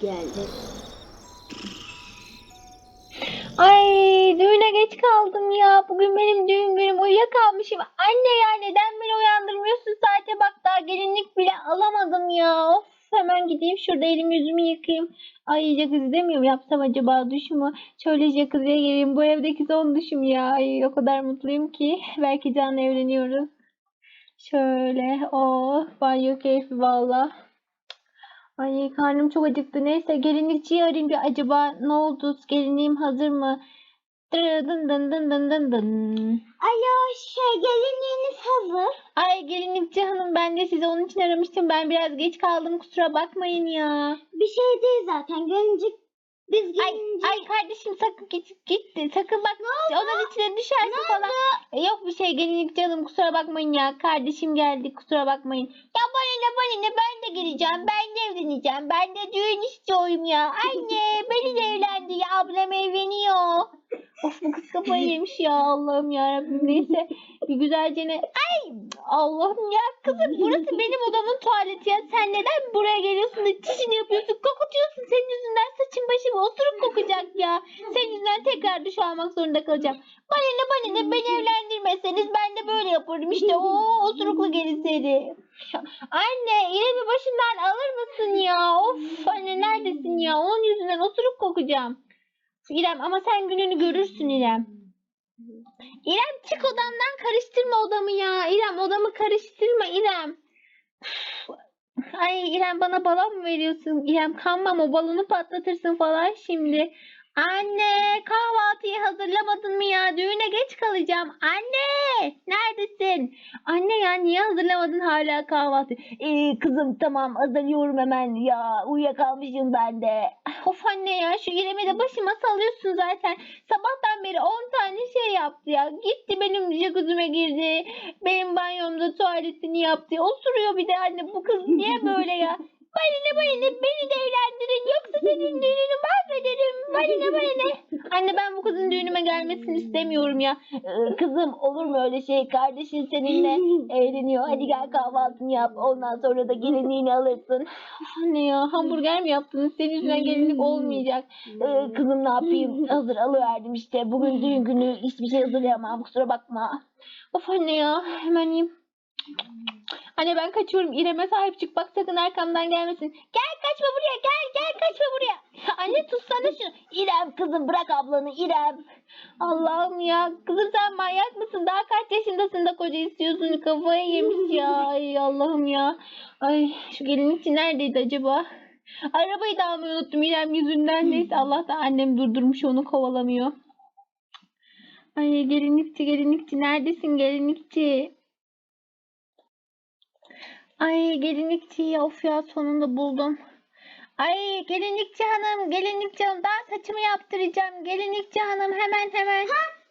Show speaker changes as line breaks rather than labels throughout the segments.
geldi.
Ay düğüne geç kaldım ya. Bugün benim düğün günüm uyuyakalmışım. Anne ya neden beni uyandırmıyorsun? Saate bak daha gelinlik bile alamadım ya. Of hemen gideyim şurada elimi yüzümü yıkayayım. Ay jacuzzi demiyorum yapsam acaba duşumu. Şöyle jacuzziye gireyim. Bu evdeki son duşum ya. Ay o kadar mutluyum ki. Belki canla evleniyoruz. Şöyle o banyo keyfi valla. Ay karnım çok acıktı. Neyse gelinlikçiyi arayayım bir acaba ne oldu? Gelinliğim hazır mı? Dın dın dın dın dın dın.
Alo şey gelinliğiniz hazır.
Ay gelinlikçi hanım ben de size onun için aramıştım. Ben biraz geç kaldım kusura bakmayın ya.
Bir şey değil zaten gelincik. Biz
Ay,
gelincik.
ay kardeşim sakın git gitti. Sakın bak onun içine düşersin falan. E, yok bir şey gelinlikçi hanım kusura bakmayın ya. Kardeşim geldi kusura bakmayın. Ya bana ne bana ne ben de geleceğim. Ben de evleneceğim. Ben de düğün istiyorum ya. Anne beni de evlendi ya. Ablam evleniyor. Of bu kız kafayı yemiş ya Allah'ım ya Rabbim neyse bir güzelce ne ay Allah'ım ya kızım burası benim odamın tuvaleti ya. Sen neden buraya geliyorsun da çişini yapıyorsun? Kokutuyorsun senin yüzünden saçım başım oturup kokacak ya. Senin yüzünden tekrar duş almak zorunda kalacağım. Bana ne bana ne? Beni evlendirmeseniz ben de böyle yaparım. İşte o osuruklu gelin seni anne İrem'i başımdan alır mısın ya? Of anne neredesin ya? Onun yüzünden oturup kokacağım İrem ama sen gününü görürsün İrem. İrem çık odamdan karıştırma odamı ya. İrem odamı karıştırma İrem. Ay İrem bana balon mu veriyorsun? İrem kanmam o balonu patlatırsın falan şimdi. Anne kahvaltıyı hazırlamadın mı ya? Düğüne geç kalacağım. Anne neredesin? Anne ya niye hazırlamadın hala kahvaltı? Ee, kızım tamam hazırlıyorum hemen ya. Uyuyakalmışım ben de. Of anne ya şu İrem'i de başıma salıyorsun zaten. Sabahtan beri 10 tane şey yaptı ya. Gitti benim jacuzzi'me girdi. Benim banyomda tuvaletini yaptı. Osuruyor bir de anne bu kız niye böyle ya? Bana ne beni de evlendirin yoksa senin düğününü mahvederim. Bana ne. Anne ben bu kızın düğünüme gelmesini istemiyorum ya. Ee, kızım olur mu öyle şey? Kardeşin seninle eğleniyor. Hadi gel kahvaltını yap. Ondan sonra da gelinliğini alırsın. Anne ya hamburger mi yaptınız? Senin yüzünden gelinlik olmayacak. Ee, kızım ne yapayım? Hazır alıverdim işte. Bugün düğün günü hiçbir şey hazırlayamam. Kusura bakma. Of anne ya hemen yiyeyim. Anne ben kaçıyorum. İrem'e sahip çık. Bak sakın arkamdan gelmesin. Gel kaçma buraya. Gel gel kaçma buraya. Anne tutsana şunu. İrem kızım bırak ablanı İrem. Allah'ım ya. Kızım sen manyak mısın? Daha kaç yaşındasın da koca istiyorsun? Kafayı yemiş ya. Ay Allah'ım ya. Ay şu gelinlikçi neredeydi acaba? Arabayı da almayı unuttum İrem yüzünden. Neyse Allah'tan annem durdurmuş onu kovalamıyor. Ay gelinlikçi gelinlikçi neredesin gelinlikçi? Ay gelinlikçiyi of ya sonunda buldum. Ay gelinlikçi hanım, gelinlikçi hanım daha saçımı yaptıracağım. Gelinlikçi hanım hemen hemen.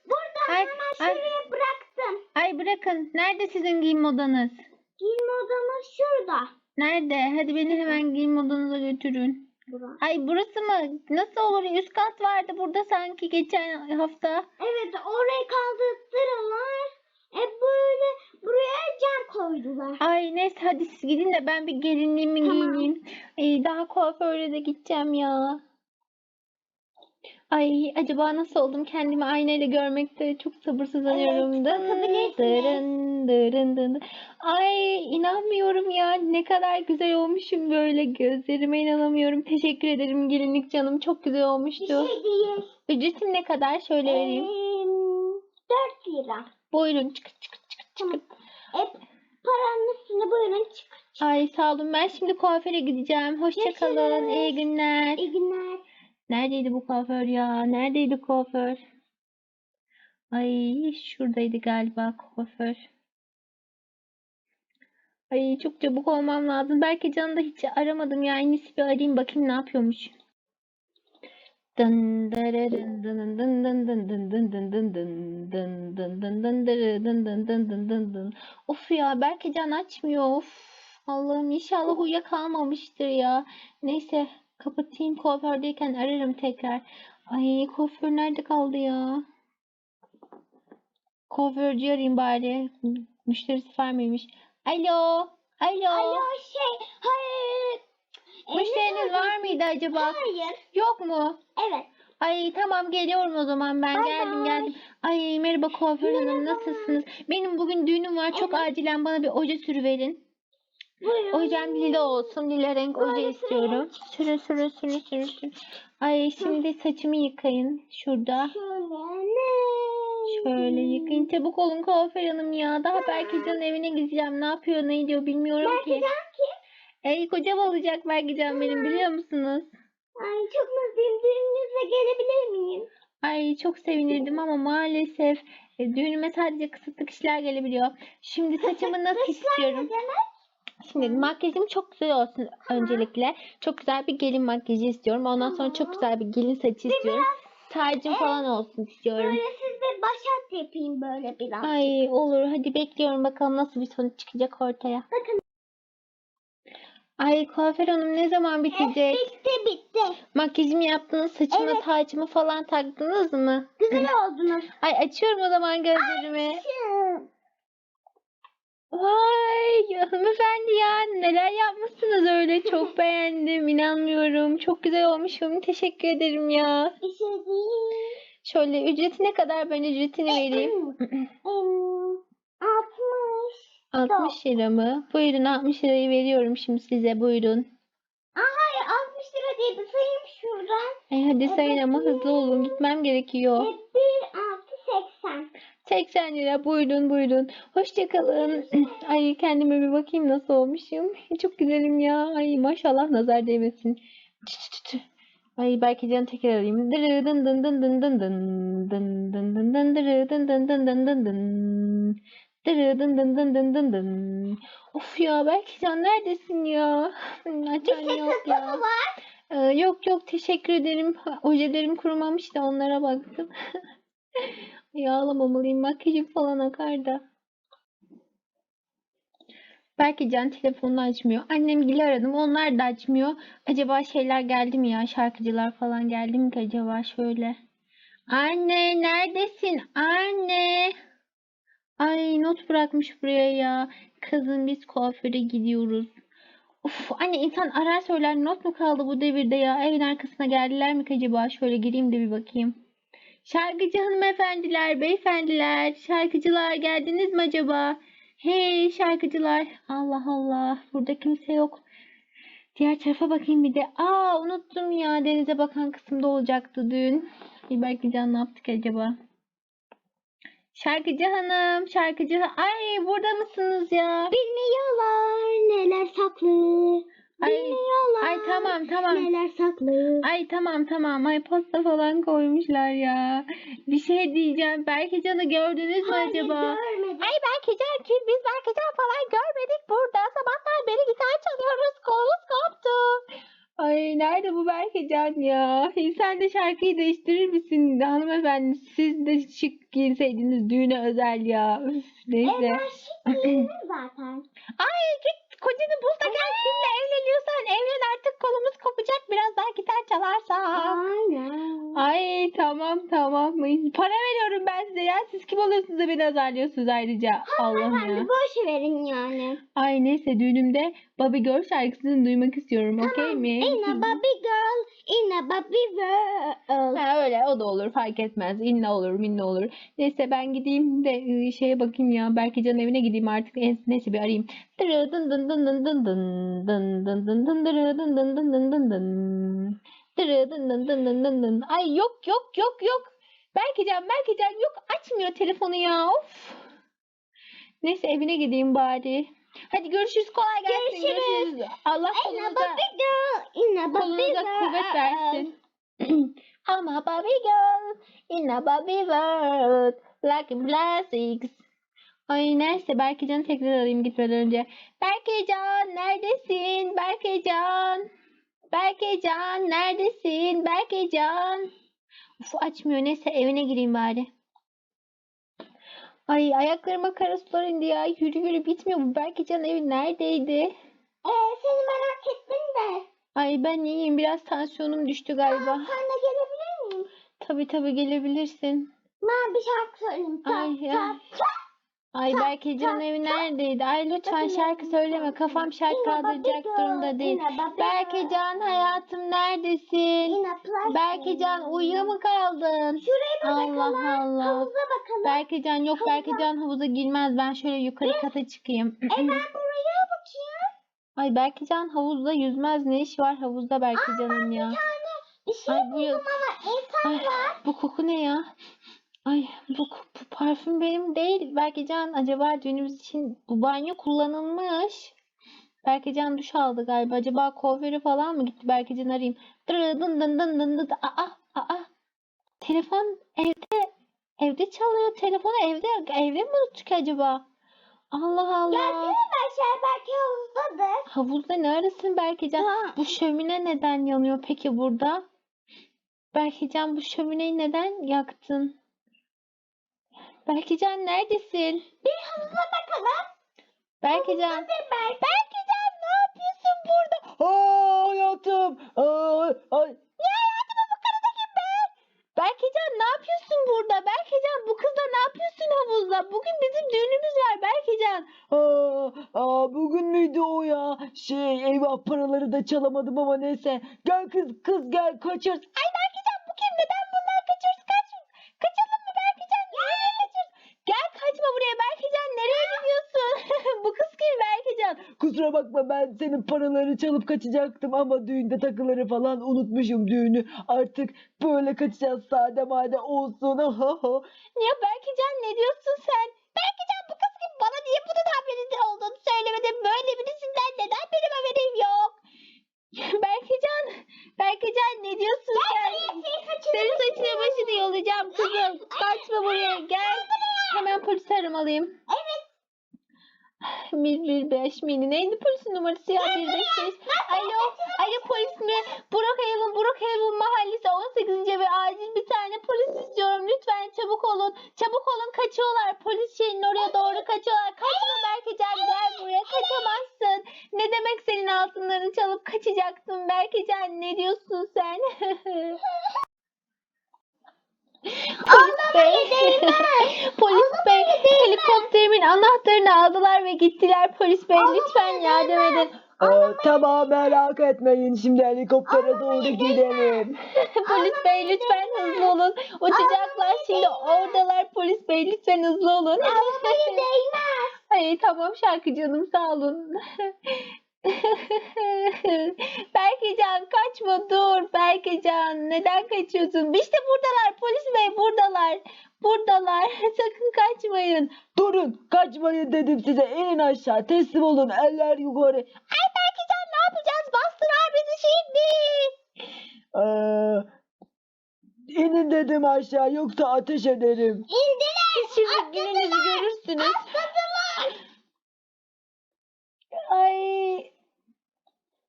Burada
Ay,
hemen
ay.
şuraya bıraktım.
Ay bırakın. Nerede sizin giyim odanız?
Giyinme odamız şurada.
Nerede? Hadi beni hemen giyim odanıza götürün.
Bura.
Ay burası mı? Nasıl olur? Üst kat vardı burada sanki geçen hafta.
Evet orayı kaldırdılar. E böyle buraya cam koydular.
Ay neyse hadi siz gidin de ben bir gelinliğimi
Tamam.
giyineyim. Ay, daha kuaföre de gideceğim ya. Ay acaba nasıl oldum kendimi aynayla görmekte çok sabırsızlanıyorum.
Evet, bakabilirsiniz.
dırın, dırın. Ay inanmıyorum ya ne kadar güzel olmuşum böyle gözlerime inanamıyorum. Teşekkür ederim gelinlik canım çok güzel
Bir
olmuştu.
şey değil.
Ücretim ne kadar şöyle vereyim.
Ee, 4 lira.
Buyurun çık çık çık
Tamam.
çık.
E, paranın üstüne buyurun çık.
Ay sağ olun ben şimdi kuaföre gideceğim. Hoşça kalın.
Görüşürüz.
İyi günler.
İyi günler.
Neredeydi bu kuaför ya? Neredeydi kuaför? Ay şuradaydı galiba kuaför. Ay çok çabuk olmam lazım. Belki Can'ı da hiç aramadım ya. En iyisi bir arayayım bakayım ne yapıyormuş. Dın dırırın dın dın dın dın dın dın dın dın dın dın dın dın dın dın dın dın dın. Of ya belki Can açmıyor. Of. Allah'ım inşallah uyuyakalmamıştır ya. Neyse kapatayım kuafördeyken ararım tekrar. Ay kuaför nerede kaldı ya? Kuaförcü arayayım bari. Müşterisi var mıymış? Alo. Alo.
Alo şey hayır.
Müşteriniz var mıydı acaba?
Hayır.
Yok mu?
Evet.
Ay tamam geliyorum o zaman ben
Bay
geldim
bay.
geldim. Ay merhaba kuaför hanım nasılsınız? Benim bugün düğünüm var çok acilen bana bir oje sürüverin.
Buyurun.
Ojem lila olsun lila renk oje
Böyle
istiyorum. Sürün sürün sürün sürün sürün. Ay şimdi saçımı yıkayın şurada.
Şöyle ne?
Şöyle yıkayın çabuk olun kuaför hanım ya. Daha Berkecan'ın evine gideceğim ne yapıyor ne ediyor bilmiyorum ki.
Berkecan kim?
Ey kocam olacak Berkecan benim biliyor musunuz?
Ay çok mutluyum. Düğününüze gelebilir miyim?
Ay çok sevinirdim ama maalesef e, düğünüme sadece kısıtlı kişiler gelebiliyor. Şimdi saçımı nasıl istiyorum?
ne demek?
Şimdi makyajım çok güzel olsun öncelikle. Çok güzel bir gelin makyajı istiyorum. Ondan sonra çok güzel bir gelin saçı istiyorum. Tacım falan olsun istiyorum.
Böyle siz de başat yapayım böyle biraz.
Ay olur hadi bekliyorum bakalım nasıl bir sonuç çıkacak ortaya.
Bakın.
Ay kuaför hanım ne zaman bitecek?
Bitti bitti.
Makyajımı yaptınız, saçımı,
Evet.
tacımı falan taktınız mı?
Güzel oldunuz.
Ay açıyorum o zaman gözlerimi. Vay hanımefendi ya neler yapmışsınız öyle çok beğendim inanmıyorum çok güzel olmuşum teşekkür ederim ya
Bir şey değil.
şöyle ücreti ne kadar ben ücretini vereyim
Em, 60.
60 lira mı buyurun 60 lirayı veriyorum şimdi size buyurun
Aa, hayır 60 lira değil. Bir sayayım şuradan.
Ay hadi sayın ama hızlı olun gitmem gerekiyor
E, 1 6 80.
80 lira buyurun buyurun hoşçakalın ay kendime bir bakayım nasıl olmuşum çok güzelim ya ay maşallah nazar değmesin. Ay belki can tekrar arayayım. Dırı dın dın dın dın dın dın dın dın dın dın dın dın dın dın dın dın. Dırı dın dın dın dın dın dın. Of ya belki can neredesin ya? Açan yok ya.
var?
Ee, yok yok teşekkür ederim. Ojelerim kurumamış da onlara baktım. Ay ağlamamalıyım. Makyajım falan akar da. Belki Can telefonunu açmıyor. Annem gibi aradım. Onlar da açmıyor. Acaba şeyler geldi mi ya? Şarkıcılar falan geldi mi ki acaba? Şöyle. Anne neredesin? Anne. Ay not bırakmış buraya ya. Kızım biz kuaföre gidiyoruz. Uf anne insan arar söyler not mu kaldı bu devirde ya? Evin arkasına geldiler mi acaba? Şöyle gireyim de bir bakayım. Şarkıcı hanımefendiler, beyefendiler, şarkıcılar geldiniz mi acaba? Hey şarkıcılar. Allah Allah. Burada kimse yok. Diğer tarafa bakayım bir de. Aa unuttum ya. Denize bakan kısımda olacaktı dün. Bir belki can ne yaptık acaba? Şarkıcı hanım, şarkıcı Ay burada mısınız ya?
Bilmiyorlar neler saklı.
Ay,
Bilmiyorlar
ay tamam tamam.
neler saklı.
Ay tamam tamam. Ay posta falan koymuşlar ya. Bir şey diyeceğim. Belki canı gördünüz mü
Hayır,
acaba?
görmedim.
Ay Berkecan kim? Biz Berkecan falan görmedik burada. Sabahtan beri gitar çalıyoruz. Kolumuz koptu. Ay nerede bu Berkecan ya? Sen de şarkıyı değiştirir misin hanımefendi? Siz de şık giyinseydiniz düğüne özel ya. Üf,
E,
neyse.
ben şık giyindim zaten.
Ay git kocanı bul da gel kimle evleniyorsan evlen artık kolumuz kopacak biraz daha gitar çalarsan.
Aynen.
Ay tamam tamam. Para veriyorum ben size ya. Siz kim oluyorsunuz da beni azarlıyorsunuz ayrıca. Allah'ım ya.
Hanımefendi boş verin yani.
Ay neyse düğünümde Bobby Girl şarkısını duymak istiyorum. Okey mi?
In a Barbie girl, in a Barbie world.
Ha, öyle o da olur fark etmez. İnne olur minne olur. Neyse ben gideyim de ıı, şeye bakayım ya. Belki Can evine gideyim artık. En- Neyse bir arayayım. Dırı dın dın dın dın dın dın dın dın dın dın dırı dın dın dın dın dın dın. Ay yok yok yok yok. Belki Can belki Can yok açmıyor telefonu ya. Of. Neyse evine gideyim bari. Hadi görüşürüz kolay gelsin.
Görüşürüz.
Allah
In a
kolunuza, kolunuza kuvvet versin. I'm a Barbie girl in a Barbie world like plastics. Ay neyse Berkecan'ı tekrar arayayım gitmeden önce. Berkecan neredesin? Berkecan. Berkecan neredesin? Berkecan. Uf açmıyor neyse evine gireyim bari. Ay ayaklarıma kara sular indi ya. Yürü yürü bitmiyor bu. Berkecan evi neredeydi?
Ee, seni merak ettim de.
Ay ben iyiyim. Biraz tansiyonum düştü galiba.
Aa, sen de gelebilir miyim?
Tabii tabii gelebilirsin.
Ben bir şarkı söyleyeyim.
Ay
Ay,
ya. Ay
Ta-
Berkecan'ın evi neredeydi? Ay lütfen şarkı söyleme. Kafam şarkı kaldıracak durumda değil. Berkecan hayatım neredesin? Berkecan uyuyor mu kaldın?
Şuraya
Allah. Allah.
Havuza bakalım.
Berkecan yok Berkecan havuza girmez. Ben şöyle yukarı kata çıkayım.
E ben buraya bakayım.
Ay Berkecan havuzda yüzmez. Ne iş var havuzda Berkecan'ın ya?
Bir şey
Ay, bu
buldum ama insan
Ay,
var.
bu koku ne ya? Ay bu, bu parfüm benim değil. Berkecan acaba düğünümüz için bu banyo kullanılmış. Berkecan duş aldı galiba. Acaba kuaförü falan mı gitti? Berkecan arayayım. Dırı dın dın dın dın dın. Aa, aa. Telefon evde. Evde çalıyor. Telefonu evde. Evde mi unuttuk acaba? Allah Allah.
Gelsene Berşer belki havuzdadır.
Havuzda ne arasın Berkecan?
Ha.
Bu şömine neden yanıyor peki burada? Berkecan bu şömineyi neden yaktın? Berkecan neredesin?
Bir havuza bakalım.
Berkecan. Berkecan ne yapıyorsun burada?
Aa hayatım. Aa, ay.
Ne hayatım bu karıda kim be? Berkecan ne yapıyorsun burada? Berkecan bu kızla ne yapıyorsun havuzda? Bugün bizim düğünümüz var Berkecan.
Aa, aa, bugün müydü o ya? Şey eyvah paraları da çalamadım ama neyse. Gel kız kız gel kaçır.
Ay Berkecan bu kim? Neden bunlar kaçıyoruz? Kaç. Kaçalım mı Berkecan? Nereye kaçıyoruz? Gel kaçma buraya Berkecan. Nereye gidiyorsun? bu kız kim Berkecan?
Kusura bakma ben senin paraları çalıp kaçacaktım ama düğünde takıları falan unutmuşum düğünü. Artık böyle kaçacağız sade made olsun. Ha ha.
Ya Berkecan ne diyorsun sen? Berkecan bu kız kim? Bana niye bunun haberinde olduğunu söylemedin? Böyle birisinden neden benim haberim yok? Berkecan, Berkecan ne diyorsun sen? Senin saçını başını yolacağım kızım. Kaçma buraya gel. Hemen polisi aramalıyım.
Evet.
115 miydi? Neydi polisin numarası ya? 155. Alo, alo polis mi? Brookhaven, Brookhaven mahallesi 18. ve acil bir tane polis istiyorum. Lütfen çabuk olun. Çabuk olun kaçıyorlar. Polis şeyinin oraya doğru kaçıyorlar. Kaçma Berkecan gel buraya kaçamazsın. Ne demek senin altınlarını çalıp kaçacaksın Berkecan? Ne diyorsun sen? Polis bey. Polis bey helikopterimin anahtarını aldılar ve gittiler. Polis bey lütfen yardım edin.
Aa, tamam merak etmeyin şimdi helikoptere doğru gidelim.
Polis bey lütfen hızlı olun. Uçacaklar şimdi oradalar. Polis bey lütfen hızlı olun.
Ağlamaya değmez.
Ay tamam şarkıcığım sağ olun. Berkecan kaçma dur Berkecan neden kaçıyorsun? İşte buradalar polis bey buradalar. Buradalar sakın kaçmayın.
Durun kaçmayın dedim size inin aşağı teslim olun eller yukarı.
Ay Berkecan ne yapacağız? Bastılar bizi şimdi.
Ee, inin dedim aşağı yoksa ateş ederim.
İndiler.
Şimdi gününüzü görürsünüz.
Atladılar.
Ay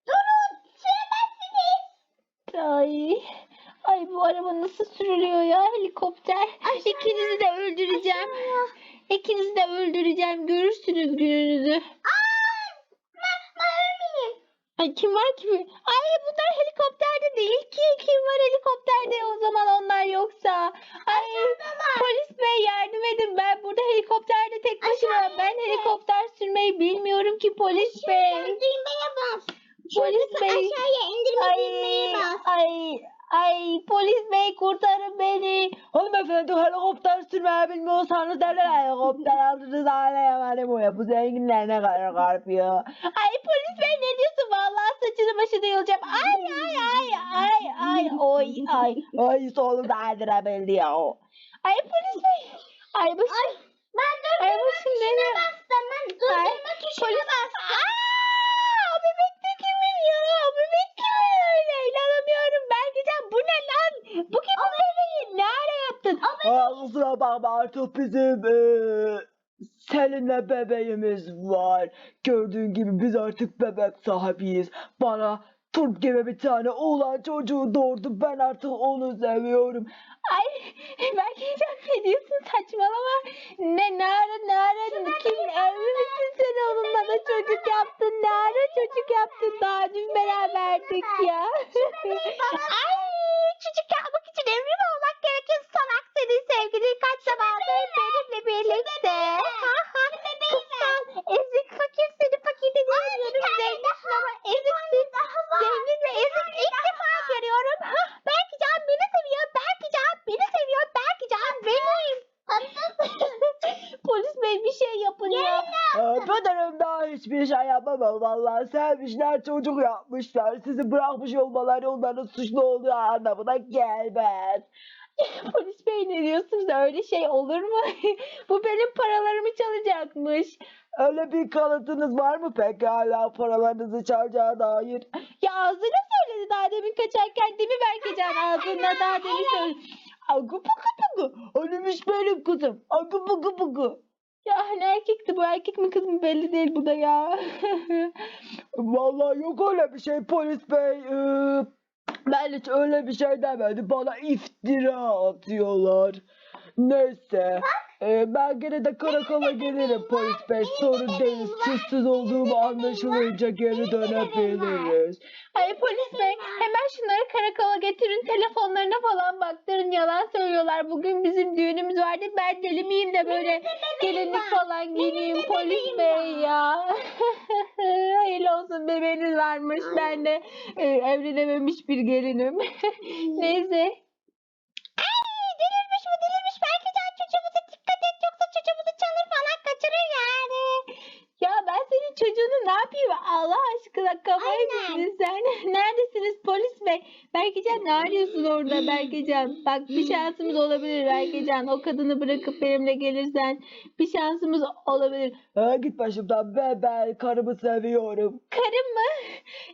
Durun. Süremezsiniz.
Ay. Ay bu araba nasıl sürülüyor ya helikopter. İkinizi de öldüreceğim. İkinizi de öldüreceğim. Görürsünüz gününüzü.
Aa, ben, ben.
Ay kim var ki? Ay bunlar helikopterde değil ki. Kim var helikopterde o zaman onlar yoksa? Ay polis bey yardım edin. Ben burada helikopterde tek başıma.
Aşağıya
Ben helikopter sürmeyi bilmiyorum ki polis bey.
Düğmeye bas.
Polis bey.
aşağıya indirme
Ay
düğmeye bas.
ay ay polis bey kurtarın beni.
Hanımefendi helikopter sürmeyi bilmiyorsanız derler helikopter aldınız ağlayamadım o ya. Bu zenginler ne kadar garip ya.
Ay polis bey ne diyorsun? Vallahi saçını başını yolacağım. Ay ay ay ay ay oy ay.
Ay solum daydırabildi ya o.
Ay polis bey. Ay başım.
Ay, ben
Ay
durdurma
başım
tuşuna bastım. Ben
Ay,
durdurma tuşuna bastım.
Aa, bebek kimin öyle? İnanamıyorum. Berkecan bu ne lan? Bu kimin bebeği? Ne ara yaptın?
Aa, kusura bakma artık bizim eee seninle bebeğimiz var. Gördüğün gibi biz artık bebek sahibiyiz. Bana turp gibi bir tane oğlan çocuğu doğurdu. Ben artık onu seviyorum.
Ay Berkecan ne diyorsun? Saçmalama. Ne ne ara ne ara kim evli misin sen onunla da çocuk yaptın? Ne ara çocuk yaptın? Daha dün beraberdik ya. Ay çocuk yapmak için evli mi olmak gerekir? Salak senin sevgilin kaç zamandır benimle birlikte. Ha ha
ben.
Ezik fakir seni fakir
de diyemiyorum. Zengin ama ezik
zengin ve ezik ilk defa
görüyorum. Ah, belki Can beni seviyor. Belki Can beni seviyor. Belki Can benim.
Polis bey bir şey yapın ya.
Pederim ee, daha hiçbir şey yapamam vallahi sevmişler çocuk yapmışlar sizi bırakmış olmaları onların suçlu olduğu anlamına gelmez.
Polis bey ne diyorsunuz? Öyle şey olur mu? Bu benim paralarımı çalacakmış.
Öyle bir kanıtınız var mı peki hala paralarınızı çalacağı dair?
Ya ağzıyla söyledi daha demin kaçarken değil mi Berkecan? Ağzıyla daha demin söyledi.
Agı bıgı bıgı. Ölmüş benim kızım. Agı bıgı bıgı.
Ya hani erkekti bu erkek mi kız mı belli değil bu da ya.
Vallahi yok öyle bir şey polis bey. Ee, hiç öyle bir şey demedim. Bana iftira atıyorlar. Neyse. Ee, ben gene de karakola gelirim polis bey. Sorun değil. Suçsuz olduğumu anlaşılınca geri dönebiliriz.
Ay polis bey hemen şunları karakola getirin telefonlarına falan baktırın yalan söylüyorlar. Bugün bizim düğünümüz vardı ben deli miyim de böyle gelinlik falan giyineyim polis bey ya. Hayırlı olsun bebeğiniz varmış ben de e, evlenememiş bir gelinim. Neyse. Çalır falan kaçırır yani. Ya ben senin çocuğunu ne yapayım Allah aşkına kafayı mı yedin sen? Neredesiniz polis bey? Berkecan ne arıyorsun orada Berkecan? Bak bir şansımız olabilir Berkecan. O kadını bırakıp benimle gelirsen bir şansımız olabilir.
Ha, git başımdan be ben karımı seviyorum.
Karım mı?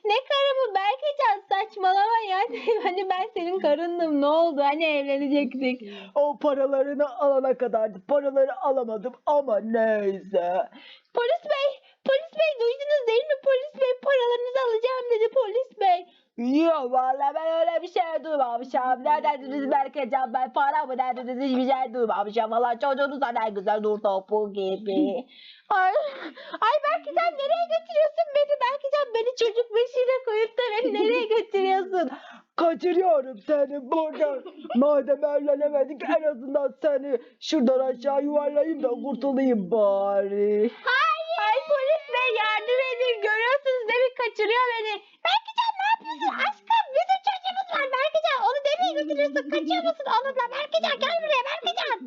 Ne karı mı Berkecan saçmalama ya. Hani ben senin karındım ne oldu? Hani evlenecektik.
O paralarını alana kadardı. Paraları alamadım ama neyse.
Polis bey, polis bey duydunuz değil mi? Polis bey paralarınızı alacağım dedi polis bey.
Yok valla ben öyle bir şey duymamışım. Ne dediniz Berkecan ben para mı dediniz hiçbir şey duymamışım. Valla çocuğunuz ne güzel nur topu gibi.
Ay, ay belki sen nereye götürüyorsun beni? Belki sen beni çocuk beşiğine koyup da beni nereye götürüyorsun?
Kaçırıyorum seni buradan. Madem evlenemedik en azından seni şuradan aşağı yuvarlayayım da kurtulayım bari.
Hayır. Ay polis bey yardım edin. Görüyorsunuz değil mi? Kaçırıyor beni. Berkecan ne yapıyorsun? Aşkım bizim çocuğumuz var Berkecan. Onu nereye götürüyorsun? Kaçıyor musun onunla? Berkecan gel buraya Berkecan.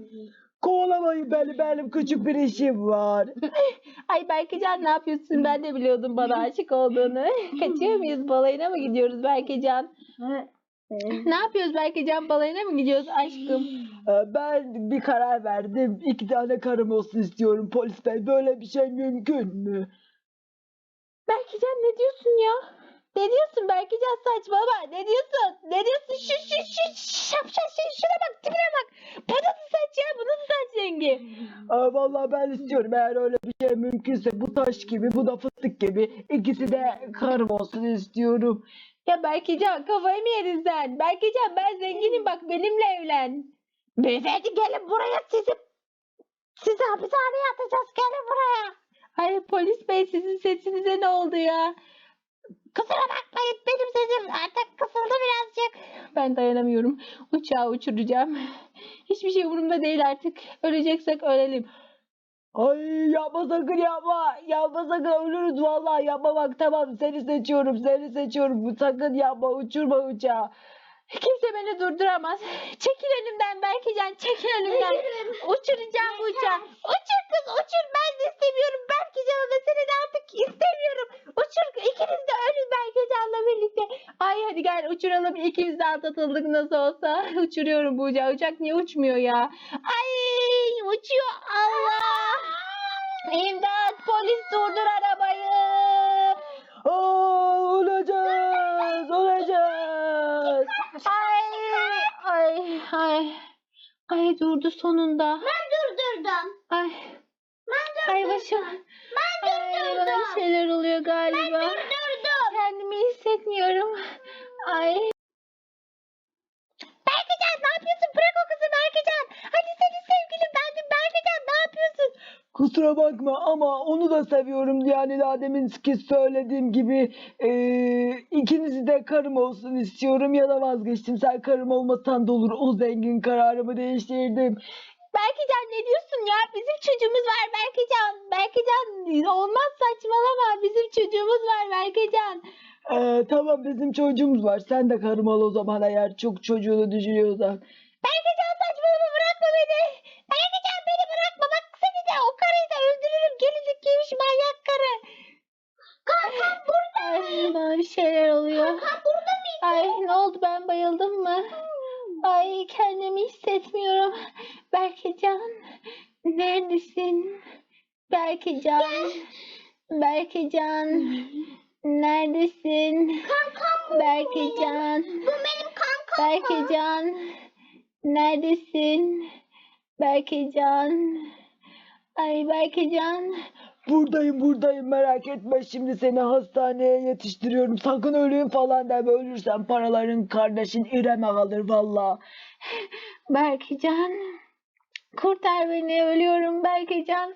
Kovalamayın beni benim küçük bir işim var.
Ay Berkecan ne yapıyorsun? Ben de biliyordum bana aşık olduğunu. Kaçıyor muyuz? Balayına mı gidiyoruz Berkecan? Ne yapıyoruz Berkecan? Balayına mı gidiyoruz aşkım?
Ee, Ben bir karar verdim. İki tane karım olsun istiyorum polis bey. Böyle bir şey mümkün mü?
Berkecan ne diyorsun ya? Ne diyorsun Berkecan saçmalama. Ne diyorsun? Ne diyorsun? Şu şu şu şapşal şey şuna bak tipine bak. Bu nasıl saç ya? Bu nasıl saç rengi?
Aa, vallahi ben istiyorum. Eğer öyle bir şey mümkünse bu taş gibi, bu da fıstık gibi. ikisi de karım olsun istiyorum.
Ya Berkecan kafayı mı yedin sen? Berkecan ben zenginim bak benimle evlen. Beyefendi gelin buraya sizi sizi hapishaneye atacağız gelin buraya. Ay polis bey sizin sesinize ne oldu ya? Kusura bakmayın benim sesim artık kısıldı birazcık. Ben dayanamıyorum. Uçağı uçuracağım. Hiçbir şey umurumda değil artık. Öleceksek ölelim.
Ay yapma sakın yapma. Yapma sakın ölürüz vallahi yapma bak tamam seni seçiyorum seni seçiyorum. Sakın yapma uçurma uçağı.
Kimse beni durduramaz. Çekil önümden Berkecan çekil önümden. Uçuracağım bu uçağı. Uçur kız uçur ben de istemiyorum. Berkecan'ı da seni de artık istemiyorum. Uçur ikiniz de ölün Berkecan'la birlikte. Ay hadi gel uçuralım ikimiz de atlatıldık nasıl olsa. Uçuruyorum bu uçağı. Uçak niye uçmuyor ya? Ay uçuyor Allah. İmdat polis durdur arabayı.
Aa, öleceğiz öleceğiz.
Ay ay ay. Ay durdu sonunda.
Ben durdurdum.
Ay
Ben
ay
durdurdum.
başım.
Ben
Ay bana bir
durdurdum.
şeyler oluyor galiba.
Durdurdum.
Kendimi hissetmiyorum. Ay. Berkecan ne yapıyorsun? Kızı Berkecan. Hadi senin sevgilin bendim Berkecan ne yapıyorsun?
Kusura bakma ama onu da seviyorum. Yani daha deminki söylediğim gibi eee, ikinizi de karım olsun istiyorum ya da vazgeçtim. Sen karım olmasan da olur. O zengin kararımı değiştirdim.
Berkecan ne diyorsun ya? Bizim çocuğumuz var Berkecan. Berkecan olmaz saçmalama. Bizim çocuğumuz var Berkecan.
Ee, tamam bizim çocuğumuz var. Sen de karım ol o zaman eğer çok çocuğunu düşünüyorsan.
Berkecan saçmalama bırakma beni. Berkecan beni bırakma. Bak seni de o karıyı da öldürürüm. Gelinlik giymiş manyak karı. Bana bir şeyler oluyor. Ay ne oldu ben bayıldım mı? Ay kendimi hissetmiyorum. Berkecan neredesin? Berkecan. Berkecan. Neredesin?
Kankam
Berkecan.
Bu benim kankam.
Berkecan. Neredesin? Berkecan. Ay Berkecan.
Buradayım buradayım merak etme şimdi seni hastaneye yetiştiriyorum. Sakın öleyim falan deme ölürsen paraların kardeşin İrem'e kalır valla.
Berkecan. Kurtar beni ölüyorum Berkecan.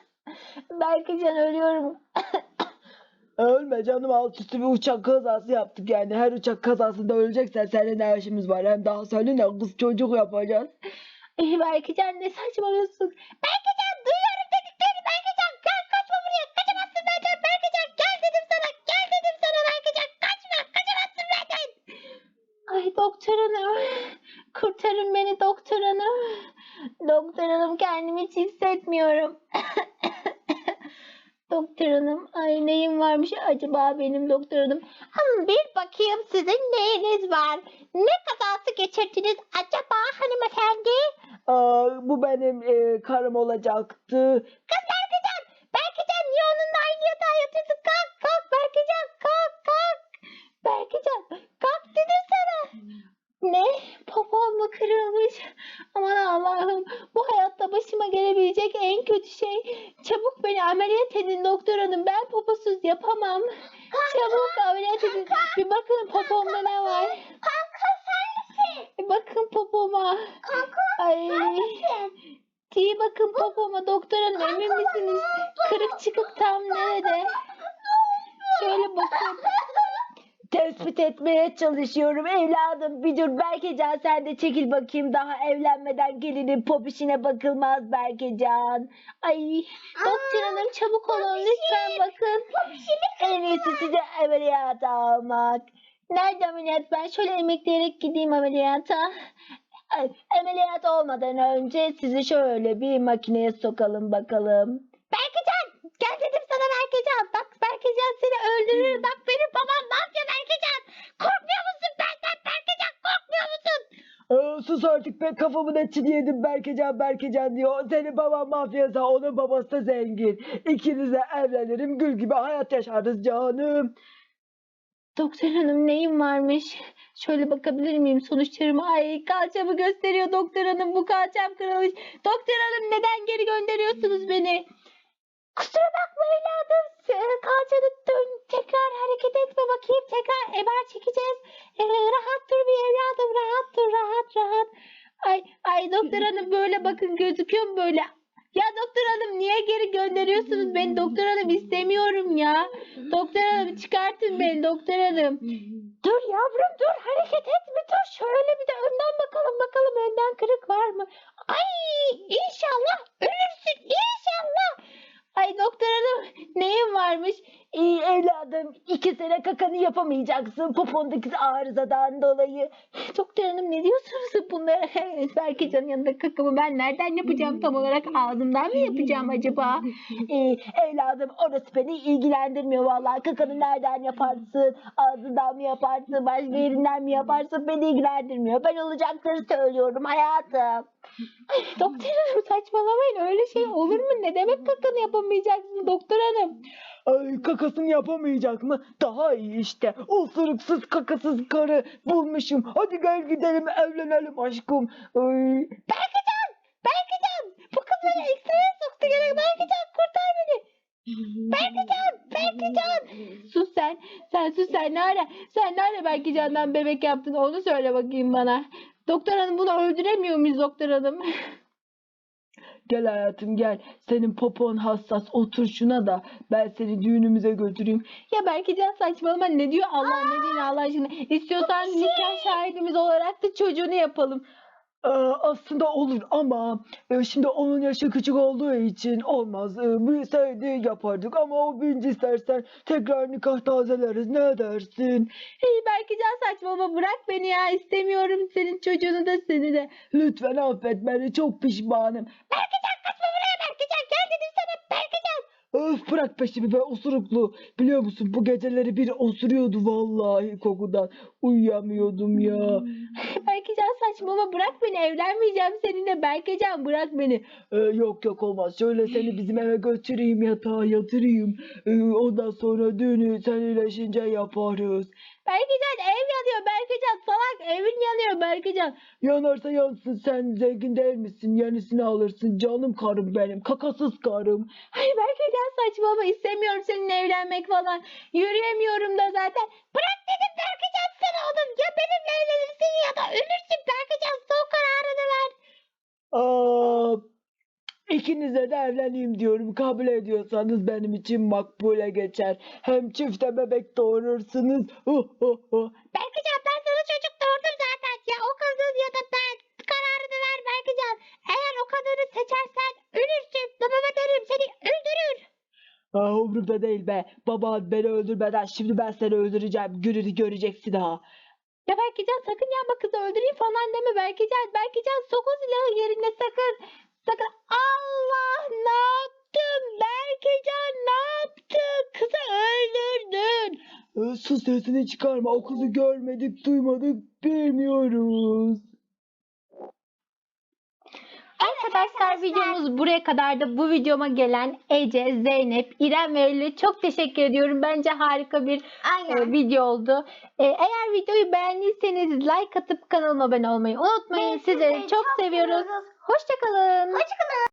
Berkecan ölüyorum.
Ölme canım alt üstü bir uçak kazası yaptık yani. Her uçak kazasında öleceksen senin ne işimiz var. Hem daha seninle kız çocuk yapacağız.
Ay Berkecan ne saçmalıyorsun? Berkecan duyuyorum dediklerini Berkecan. Gel kaçma buraya. Kaçamazsın benden Berkecan. Gel dedim sana. Gel dedim sana Berkecan. Kaçma. Kaçamazsın benden. Ay doktor hanım. Kurtarın beni doktor hanım. Doktor hanım kendimi hiç hissetmiyorum. Doktor hanım. Ay neyim varmış acaba benim doktor hanım. Bir bakayım sizin neyiniz var? Ne kazası geçirdiniz acaba hanımefendi?
Aa, bu benim e, karım olacaktı.
Kız Berkecan! Berkecan niye onunla aynı yatağa yatıyorsun? Kalk kalk Berkecan kalk kalk. Berkecan kalk dedim sana. Ne? Popom mu kırılmış? Aman Allah'ım bu hayatta başıma gelebilecek en kötü şey. Ameliyat edin doktor hanım. Ben poposuz yapamam. Çabuk ameliyat edin. Bir bakın popomda ne var.
Kanka sen misin?
Bir bakın popoma.
Kanka
Ay.
neredesin?
İyi bakın popoma doktor hanım emin misiniz? Kırık çıkık tam nerede? Şöyle bakın.
Tespit etmeye çalışıyorum evladım. Bir dur Berkecan sen de çekil bakayım. Daha evlenmeden gelinin popişine bakılmaz Berkecan.
Ay doktor hanım çabuk olun lütfen bakın.
En iyisi size ameliyata almak.
Nerede ameliyat? Ben şöyle emekleyerek gideyim ameliyata.
Ay, Ameliyat olmadan önce sizi şöyle bir makineye sokalım bakalım.
Berkecan gel dedim sana Berkecan
sus artık be kafamın etini yedim Berkecan Berkecan diyor. Senin baban mafyasa onun babası da zengin. İkinize evlenirim gül gibi hayat yaşarız canım.
Doktor hanım neyim varmış? Şöyle bakabilir miyim sonuçlarıma? Ay kalçamı gösteriyor doktor hanım. Bu kalçam kırılmış. Doktor hanım neden geri gönderiyorsunuz beni? Kusura bakma evladım. Ee, Kalçanı dön. Tekrar hareket etme bakayım. Tekrar MR çekeceğiz. Ee, rahat dur bir evladım. Rahat dur. Rahat rahat. Ay, ay doktor hanım böyle bakın gözüküyor mu böyle? Ya doktor hanım niye geri gönderiyorsunuz beni? Doktor hanım istemiyorum ya. Doktor hanım çıkartın beni doktor hanım. Dur yavrum dur hareket
like a kakanı yapamayacaksın popondaki arızadan dolayı.
Doktor hanım ne diyorsunuz bunlara? Berkecan'ın yanında kakamı ben nereden yapacağım tam olarak ağzımdan mı yapacağım acaba?
Ee, evladım orası beni ilgilendirmiyor vallahi. Kakanı nereden yaparsın? Ağzından mı yaparsın? Başka yerinden mi yaparsın? Beni ilgilendirmiyor. Ben olacakları söylüyorum hayatım.
Doktor hanım saçmalamayın öyle şey olur mu? Ne demek kakanı yapamayacaksın doktor hanım?
Ay kakasını yapamayacak mı? Daha iyi işte. Osuruksuz kakasız karı bulmuşum. Hadi gel gidelim evlenelim aşkım. Ay.
Berkecan! Berkecan! Bu kız beni ekstraya soktu gene. Berkecan kurtar beni. Berkecan! Berkecan! Sus sen. Sen sus sen. Ne ara, sen ne ara Berkecan'dan bebek yaptın onu söyle bakayım bana. Doktor hanım bunu öldüremiyor muyuz doktor hanım?
Gel hayatım gel. Senin popon hassas. Otur şuna da ben seni düğünümüze götüreyim.
ya Berkecan saçmalama ne diyor Allah ne diyor Allah aşkına. İstiyorsan nikah şahidimiz olarak da çocuğunu yapalım.
Ee, aslında olur ama e, şimdi onun yaşı küçük olduğu için olmaz. Ee, büyüseydi yapardık ama o büyünce istersen tekrar nikah tazeleriz. Ne dersin?
Hey Berkecan saçmalama bırak beni ya istemiyorum senin çocuğunu da seni de.
Lütfen affet beni çok pişmanım.
Berkecan kaçma buraya Berkecan gel.
Öf bırak peşimi be osuruklu. Biliyor musun bu geceleri bir osuruyordu vallahi kokudan. Uyuyamıyordum ya.
Berkecan saçmalama bırak beni evlenmeyeceğim seninle Berkecan bırak beni.
Ee, yok yok olmaz. Şöyle seni bizim eve götüreyim yatağa yatırayım. Ee, ondan sonra düğünü sen iyileşince yaparız.
Berkecan ev yanıyor Berkecan salak evin yanıyor Berkecan.
Yanarsa yansın sen zengin değil misin? Yenisini alırsın canım karım benim. Kakasız karım.
Hayır Berkecan saçmalama istemiyorum seninle evlenmek falan. Yürüyemiyorum da zaten. Bırak dedim Berkecan sen oğlum ya benimle evlenirsin ya da ölürsün Berkecan son kararını ver.
Aa, ikinize de evleneyim diyorum. Kabul ediyorsanız benim için makbule geçer. Hem çifte bebek doğurursunuz. Oh, oh, oh.
Berkecan ben sana çocuk doğurdum zaten ya o kadın ya da ben kararını ver Berkecan. Eğer o kadını seçersen ölürsün babama derim seni öldürür.
Aa, umurumda değil be. Baban beni öldürmeden şimdi ben seni öldüreceğim. Gününü göreceksin ha.
Ya Berkecan sakın yapma kızı öldüreyim falan deme Berkecan. Berkecan sok o silahı yerine sakın. Sakın. Allah ne yaptın Berkecan ne yaptın? Kızı öldürdün.
Ee, sus sesini çıkarma. O kızı görmedik, duymadık, bilmiyoruz.
Arkadaşlar videomuz buraya kadar da bu videoma gelen Ece, Zeynep, İrem ve Eylül'e çok teşekkür ediyorum. Bence harika bir
Aynen.
e, video oldu. E, eğer videoyu beğendiyseniz like atıp kanalıma abone olmayı unutmayın.
Sizleri
çok
çok
seviyoruz.
seviyoruz.
Hoşçakalın.
Hoşçakalın.